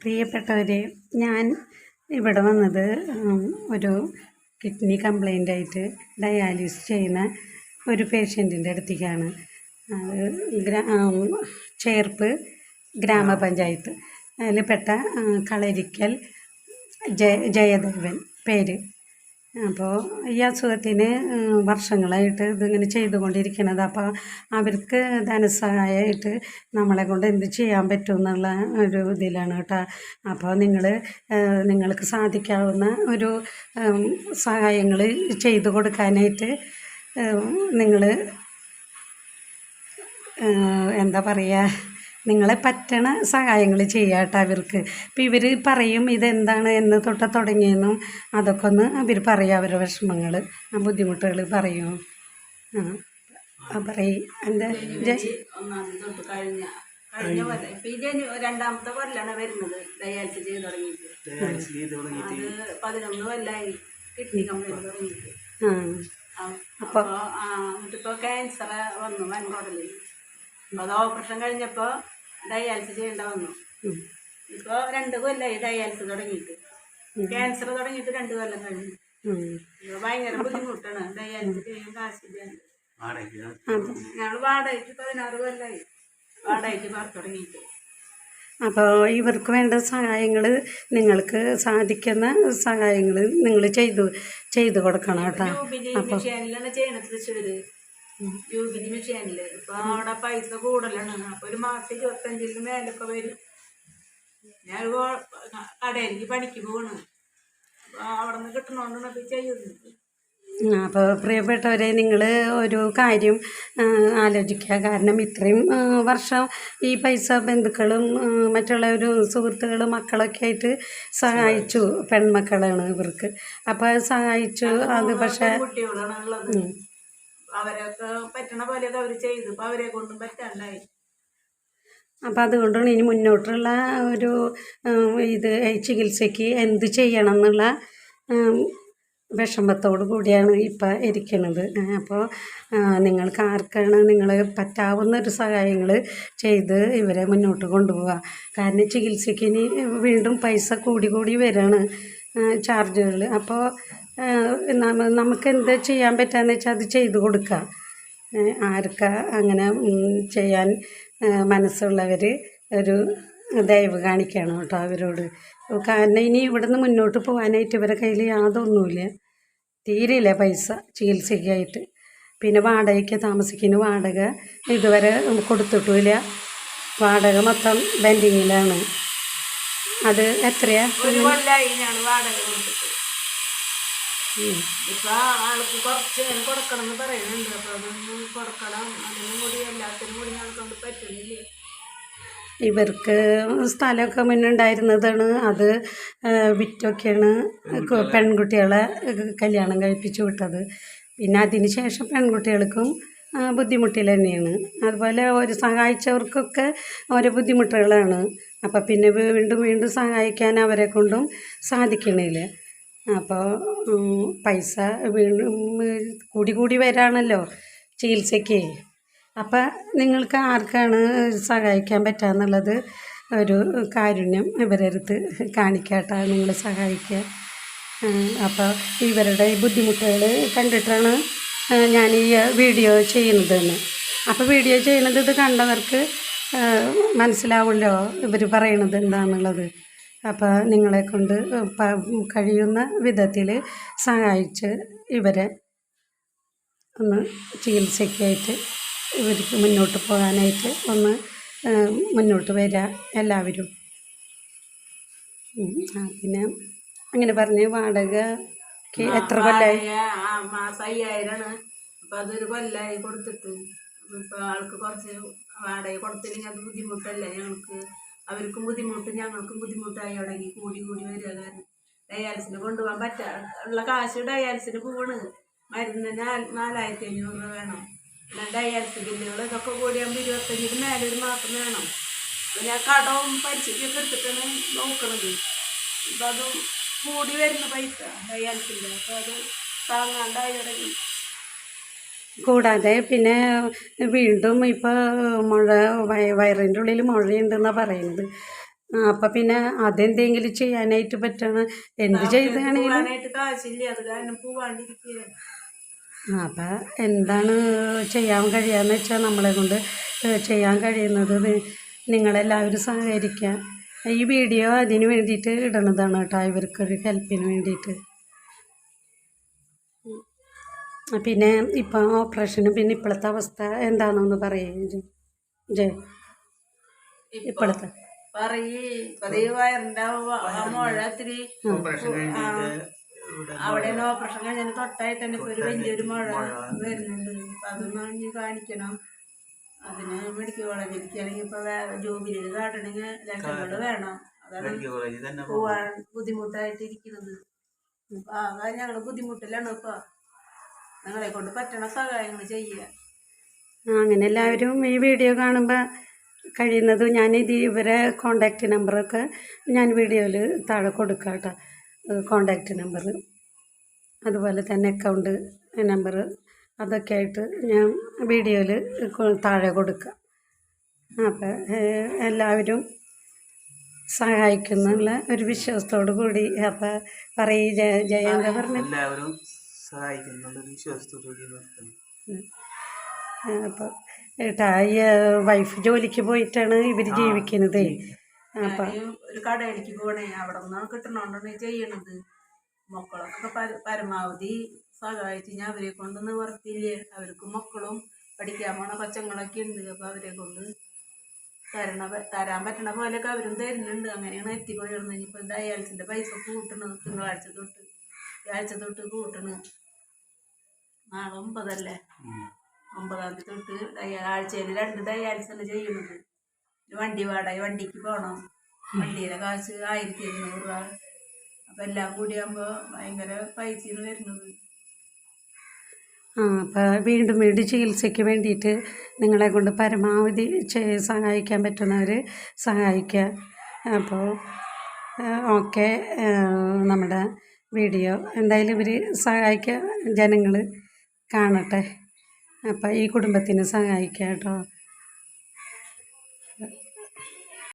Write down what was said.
പ്രിയപ്പെട്ടവരെ ഞാൻ ഇവിടെ വന്നത് ഒരു കിഡ്നി കംപ്ലൈന്റ് ആയിട്ട് ഡയാലിസിസ് ചെയ്യുന്ന ഒരു പേഷ്യന്റിന്റെ അടുത്തേക്കാണ്. ചേർപ്പ് ഗ്രാമപഞ്ചായത്ത്. അതിൽ പെട്ട കളരിക്കൽ ജയ ജയദേവൻ പേര്. അപ്പോൾ ഈ അസുഖത്തിന് വർഷങ്ങളായിട്ട് ഇതിങ്ങനെ ചെയ്തുകൊണ്ടിരിക്കുന്നത്. അപ്പോൾ അവർക്ക് ധനസഹായമായിട്ട് നമ്മളെ കൊണ്ട് എന്ത് ചെയ്യാൻ പറ്റും എന്നുള്ള ഒരു ഇതിലാണ് കേട്ടോ. അപ്പോൾ നിങ്ങൾ നിങ്ങൾക്ക് സാധിക്കാവുന്ന ഒരു സഹായങ്ങൾ ചെയ്തു കൊടുക്കാനായിട്ട് നിങ്ങൾ എന്താ പറയുക നിങ്ങളെ പറ്റണ സഹായങ്ങൾ ചെയ്യുക കേട്ടോ അവർക്ക്. ഇപ്പം ഇവർ പറയും ഇതെന്താണ് എന്ന് തൊട്ട് തുടങ്ങിയെന്നും അതൊക്കെ ഒന്ന് അവർ പറയും അവരുടെ വിഷമങ്ങൾ ആ ബുദ്ധിമുട്ടുകൾ പറയും. ആ പറയും. എന്റെ കഴിഞ്ഞ കഴിഞ്ഞ കൊല്ലം. ഇപ്പൊ ഈ ജനു രണ്ടാമത്തെ കൊല്ലാണ് വരുന്നത് ഡയാലിസിസ് ചെയ്ത് തുടങ്ങിയിട്ട്. ഡയാലിസിസ് ചെയ്ത് തുടങ്ങിയിട്ട്. അത് പതിനൊന്ന് കൊല്ലായി. കിഡ്നി കംപ്ലൈന്റ് തുടങ്ങിയിട്ട്. ആ. അപ്പോൾ ക്യാൻസർ വന്നു വൻകുടലിൽ അപ്പൊ അത് ഓപ്പറേഷൻ കഴിഞ്ഞപ്പോ ഡയാലിസിസ് ചെയ്യേണ്ട വന്നു. ഉം. ഇപ്പൊ രണ്ട് കൊല്ലായി ഡയാലിസിസ് തുടങ്ങിയിട്ട്. ക്യാൻസർ തുടങ്ങിയിട്ട് രണ്ട് കൊല്ലം കഴിഞ്ഞു. ഭയങ്കര ബുദ്ധിമുട്ടാണ് ഡയാലിസിസ് ചെയ്യാൻ കാശില്ല ഞങ്ങൾ ഞങ്ങൾ വാടകയ്ക്ക് പതിനാറ് കൊല്ലായി. വാടകയ്ക്ക് പാർത്ത് തുടങ്ങിയിട്ട്. അപ്പോൾ ഇവർക്ക് വേണ്ട സഹായങ്ങൾ നിങ്ങൾക്ക് സാധിക്കുന്ന സഹായങ്ങൾ നിങ്ങൾ ചെയ്തു ചെയ്തു കൊടുക്കണം കേട്ടോ. യൂബിലി യൂബിലി മിഷനിൽ ഇപ്പൊ അവിടെ പൈസ കൂടുതലാണ്. അപ്പൊ ഒരു മാസം ഇരുപത്തഞ്ചിന് മേലൊക്കെ വരും. ഞാൻ കടയിലേക്ക് പണിക്ക് പോണ് അപ്പൊ അവിടെ നിന്ന് കിട്ടണോണ്ട് ചെയ്യുന്നു. ചെയ്യുന്നത് അപ്പോൾ പ്രിയപ്പെട്ടവരെ നിങ്ങൾ ഒരു കാര്യം ആലോചിക്കുക. കാരണം ഇത്രയും വർഷം ഈ പൈസ ബന്ധുക്കളും മറ്റുള്ള ഒരു സുഹൃത്തുക്കളും മക്കളൊക്കെ ആയിട്ട് സഹായിച്ചു. പെൺമക്കളാണ് ഇവർക്ക്. അപ്പോൾ സഹായിച്ചു. അത് പക്ഷേ അവരൊക്കെ പറ്റണ പോലെയൊക്കെ അവർ ചെയ്തു. ഇപ്പൊ അവരെ കൊണ്ടും പറ്റാണ്ടായി. അപ്പം അതുകൊണ്ടാണ് ഇനി മുന്നോട്ടുള്ള ഒരു ഇത് ചികിത്സയ്ക്ക് എന്ത് ചെയ്യണം എന്നുള്ള വിഷമത്തോടു കൂടിയാണ് ഇപ്പം ഇരിക്കുന്നത് അപ്പോൾ നിങ്ങൾക്ക് ആർക്കാണ് നിങ്ങൾ പറ്റാവുന്ന ഒരു സഹായങ്ങൾ ചെയ്ത് ഇവരെ മുന്നോട്ട് കൊണ്ടുപോവുക കാരണം ചികിത്സയ്ക്ക് ഇനി വീണ്ടും പൈസ കൂടി കൂടി വരാണ് ചാർജുകൾ അപ്പോൾ നമുക്ക് എന്ത് ചെയ്യാൻ പറ്റാന്ന് വെച്ചാൽ അത് ചെയ്തു കൊടുക്കുക ആർക്ക അങ്ങനെ ചെയ്യാൻ മനസ്സുള്ളവർ ഒരു ദയവ് കാണിക്കണം കേട്ടോ അവരോട്. കാരണം ഇനി ഇവിടുന്ന് മുന്നോട്ട് പോകാനായിട്ട് ഇവരെ കയ്യിൽ യാതൊന്നുമില്ല തീരെയില്ല പൈസ ചികിത്സയ്ക്കായിട്ട്. പിന്നെ വാടകയ്ക്ക് താമസിക്കുന്ന വാടക ഇതുവരെ കൊടുത്തിട്ടില്ല. വാടക മൊത്തം ബെൻഡിങ്ങിലാണ്. അത് എത്രയാണ് വാടക ഇപ്പൊ ആൾക്ക് കുറച്ച് കൊടുക്കണം എന്ന് പറയുന്നുണ്ട്. അപ്പൊ അതൊന്നും കൊടുക്കണം. അതിനും കൂടി എല്ലാത്തിനും കൂടി ഞങ്ങൾക്ക് കൊണ്ട് പറ്റുന്നില്ല. ഇവർക്ക് സ്ഥലമൊക്കെ മുന്നുണ്ടായിരുന്നതാണ്. അത് വിറ്റൊക്കെയാണ് പെൺകുട്ടികളെ. കല്യാണം കഴിപ്പിച്ചു വിട്ടത്. പിന്നെ അതിന് ശേഷം പെൺകുട്ടികൾക്കും ബുദ്ധിമുട്ടിൽ തന്നെയാണ്. അതുപോലെ ഒരു സഹായിച്ചവർക്കൊക്കെ ഓരോ ബുദ്ധിമുട്ടുകളാണ്. അപ്പം പിന്നെ വീണ്ടും വീണ്ടും സഹായിക്കാൻ അവരെ കൊണ്ടും സാധിക്കണില്ല. അപ്പോൾ പൈസ കൂടി കൂടി വരാണല്ലോ ചികിത്സയ്ക്ക്. അപ്പം നിങ്ങൾക്ക് ആർക്കാണ് സഹായിക്കാൻ പറ്റുകയെന്നുള്ളത് ഒരു കാരുണ്യം ഇവരടുത്ത് കാണിക്കാട്ട നിങ്ങൾ സഹായിക്കുക അപ്പോൾ ഇവരുടെ ഈ ബുദ്ധിമുട്ടുകൾ കണ്ടിട്ടാണ് ഞാൻ ഈ വീഡിയോ ചെയ്യുന്നത് തന്നെ അപ്പോൾ വീഡിയോ ചെയ്യുന്നത് ഇത് കണ്ടവർക്ക് മനസ്സിലാവുമല്ലോ ഇവർ പറയണത് എന്താണെന്നുള്ളത് അപ്പോൾ നിങ്ങളെ കൊണ്ട് കഴിയുന്ന വിധത്തിൽ സഹായിച്ച് ഇവരെ ഒന്ന് ചികിത്സയ്ക്കായിട്ട് ഇവർക്ക് മുന്നോട്ട് പോകാനായിട്ട് ഒന്ന് മുന്നോട്ട് വരിക എല്ലാവരും. പിന്നെ അങ്ങനെ പറഞ്ഞ് വാടക എത്ര കൊല്ലായി? മാസം അയ്യായിരമാണ് അപ്പോൾ അതൊരു കൊല്ലായി കൊടുത്തിട്ട്. ഇപ്പോൾ ഇപ്പൊ ആൾക്ക് കുറച്ച് വാടക കൊടുത്തില്ലെങ്കിൽ അത് ബുദ്ധിമുട്ടല്ലേ ഞങ്ങൾക്ക്? അവർക്കും ബുദ്ധിമുട്ട് ഞങ്ങൾക്കും ബുദ്ധിമുട്ടായി തുടങ്ങി കൂടി കൂടി വരിക കാരണം ഡയാലിസിന് കൊണ്ടുപോകാൻ പറ്റാ ഉള്ള കാശ് ഡയാലിസിന് പോണ്. മരുന്ന് നാല് നാലായിരത്തി അഞ്ഞൂറ് രൂപ വേണം. പിന്നെ ഡയാലിസ് ബില്ലുകൾ ഇതൊക്കെ കൂടിയാകുമ്പോൾ ഇരുപത്തഞ്ചിന് മേലെ ഒരു മാസം വേണം. പിന്നെ കടവും പലിശയ്ക്കൊക്കെ എടുത്തിട്ടാണ് നോക്കണത്. ഇപ്പം അതും കൂടി വരുന്ന പൈസ ഡയാലിസിന്റെ. അപ്പോൾ അത് താങ്ങാണ്ടായി തുടങ്ങി കൂടാതെ പിന്നെ വീണ്ടും ഇപ്പോൾ മുഴ വയ- വയറിന്റെ ഉള്ളിൽ മുഴയുണ്ടെന്നാണ് പറയുന്നത്. അപ്പം പിന്നെ അതെന്തെങ്കിലും ചെയ്യാനായിട്ട് പറ്റണം. എന്ത് ചെയ്താണെങ്കിലും അപ്പം എന്താണ് ചെയ്യാൻ കഴിയാന്ന് വെച്ചാൽ നമ്മളെ കൊണ്ട് ചെയ്യാൻ കഴിയുന്നത് നിങ്ങളെല്ലാവരും സഹകരിക്കുക ഈ വീഡിയോ അതിന് വേണ്ടിയിട്ട് ഇടണതാണ് കേട്ടോ ഇവർക്കൊരു ഹെൽപ്പിന് വേണ്ടിയിട്ട്. പിന്നെ ഇപ്പം ഓപ്പറേഷനും പിന്നെ ഇപ്പോഴത്തെ അവസ്ഥ എന്താണെന്നൊന്ന് പറയേ ജേ ഇപ്പോഴത്തെ. പറയേ പതേ വയറിന്റെ ആ വ- ആ. മുഴ ഇത്തിരി ഓപ്പറേഷൻ വേണ്ടിയിട്ട് ഇവിടെ അവിടെ ഓപ്പറേഷൻ കഴിഞ്ഞാൽ തൊട്ടായിട്ട് തന്നെ ഒരു വലിയൊരു മുഴ വരുന്നുണ്ട്. അപ്പൊ അതൊന്ന് ഇനി കാണിക്കണം. അതിന് മെഡിക്കൽ കോളേജിലേക്ക് അല്ലെങ്കിൽ ഇപ്പൊ വേറെ കാട്ടണെങ്കിൽ ലക്ഷങ്ങൾ വേണം. അതാണ് പോവാൻ ബുദ്ധിമുട്ടായിട്ട് ഇരിക്കുന്നത് അപ്പൊ ആ ഞങ്ങൾ ബുദ്ധിമുട്ടിലാണ് ഇപ്പൊ. ഞങ്ങളെ കൊണ്ട് പറ്റണ സഹായങ്ങൾ ചെയ്യുക. അങ്ങനെ എല്ലാവരും ഈ വീഡിയോ കാണുമ്പോൾ കഴിയുന്നത് ഞാൻ ഇത് ഇവരെ കോണ്ടാക്റ്റ് നമ്പറൊക്കെ ഞാൻ വീഡിയോയിൽ താഴെ കൊടുക്കാം കേട്ടോ. കോണ്ടാക്റ്റ് നമ്പർ അതുപോലെ തന്നെ അക്കൗണ്ട് നമ്പർ അതൊക്കെ ആയിട്ട് ഞാൻ വീഡിയോയിൽ താഴെ കൊടുക്കാം. അപ്പോൾ എല്ലാവരും സഹായിക്കുന്നുള്ള ഒരു വിശ്വാസത്തോടു കൂടി അപ്പോൾ പറയും ജയ ജയ എന്താ പറഞ്ഞത് എല്ലാവരും സഹായിക്കുന്നുള്ള വിശ്വാസത്തോടുകൂടി നിർത്തണം ടായ വൈഫ് ജോലിക്ക് പോയിട്ടാണ് ഇവർ ജീവിക്കുന്നത് അപ്പം ഒരു കടയിലേക്ക് പോണേ. അവിടെ നിന്നാണ് കിട്ടണോണ്ടാണ് ചെയ്യണത്. മക്കളൊക്കെ പരമാവധി സഹായിച്ച് ഞാൻ അവരെ കൊണ്ട് നിവർത്തില്ലേ അവർക്ക് മക്കളും പഠിക്കാൻ പോണ കൊച്ചങ്ങളൊക്കെ ഉണ്ട്. അപ്പൊ അവരെ കൊണ്ട് തരണ തരാൻ പറ്റണ പോലെയൊക്കെ അവരും തരുന്നുണ്ട്. അങ്ങനെയാണ് എത്തിപ്പോയിരുന്നത്. ഇനിയിപ്പോൾ ഡയാലിസിന്റെ പൈസ കൂട്ടണത് തിങ്കളാഴ്ച തൊട്ട്. ആഴ്ച തൊട്ട് കൂട്ടണ്. നാളെ ഒമ്പതല്ലേ. ഒമ്പതാം തീയതി തൊട്ട് ആഴ്ചയിൽ രണ്ട് ഡയാലിസ് ആണ് ചെയ്യുന്നത് വണ്ടി വാടക വണ്ടിക്ക് പോകണം വണ്ടിയുടെ കാശ് ആയിരത്തി എഴുന്നൂറ് രൂപ. അപ്പം എല്ലാം കൂടി ആകുമ്പോൾ ഭയങ്കര പൈസയാണ് വരുന്നത്. ആ അപ്പോൾ വീണ്ടും വീണ്ടും ചികിത്സയ്ക്ക് വേണ്ടിയിട്ട് നിങ്ങളെ കൊണ്ട് പരമാവധി ചെയ്- സഹായിക്കാൻ പറ്റുന്നവർ സഹായിക്കുക അപ്പോൾ ഓക്കെ നമ്മുടെ വീഡിയോ എന്തായാലും ഇവർ സഹായിക്കുക ജനങ്ങൾ കാണട്ടെ. അപ്പം ഈ കുടുംബത്തിന് സഹായിക്കുക കേട്ടോ